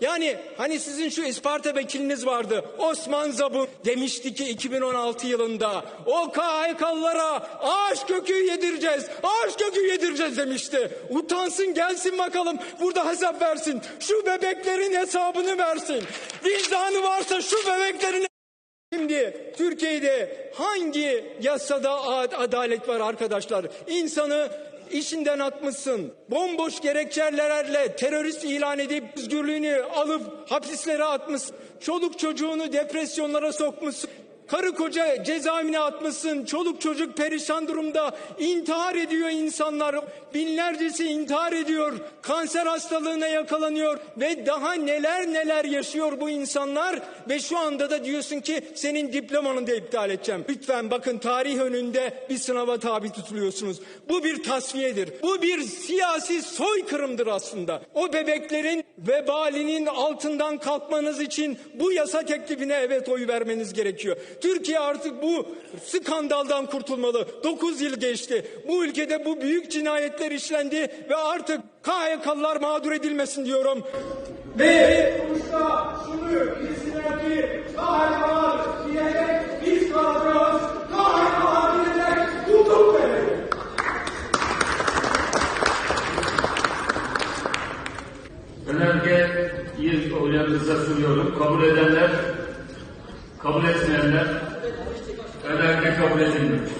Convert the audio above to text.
Yani hani sizin şu Isparta vekiliniz vardı. Osman Zabun demişti ki 2016 yılında o KHK'lılara ağaç kökü yedireceğiz. Ağaç kökü yedireceğiz demişti. Utansın gelsin bakalım burada hesap versin. Şu bebeklerin hesabını versin. Vicdanı varsa şu bebeklerin Şimdi Türkiye'de hangi yasada ad- adalet var arkadaşlar? İnsanı işinden atmışsın. Bomboş gerekçelerle terörist ilan edip özgürlüğünü alıp hapislere atmışsın. Çoluk çocuğunu depresyonlara sokmuşsun. Karı koca cezaevine atmışsın. Çoluk çocuk perişan durumda. intihar ediyor insanlar. Binlercesi intihar ediyor. Kanser hastalığına yakalanıyor. Ve daha neler neler yaşıyor bu insanlar. Ve şu anda da diyorsun ki senin diplomanı da iptal edeceğim. Lütfen bakın tarih önünde bir sınava tabi tutuluyorsunuz. Bu bir tasfiyedir. Bu bir siyasi soykırımdır aslında. O bebeklerin vebalinin altından kalkmanız için bu yasa teklifine evet oy vermeniz gerekiyor. Türkiye artık bu skandaldan kurtulmalı. 9 yıl geçti. Bu ülkede bu büyük cinayetler işlendi ve artık KHK'lılar mağdur edilmesin diyorum. Ve sonuçta şunu bilsinler ki KHK'lar diyerek biz kalacağız. KHK'lar diyerek hukuk verelim. Önergeyi oylarınıza sunuyorum. Kabul edenler, kabul etmeyenler önerge kabul edilmiyor.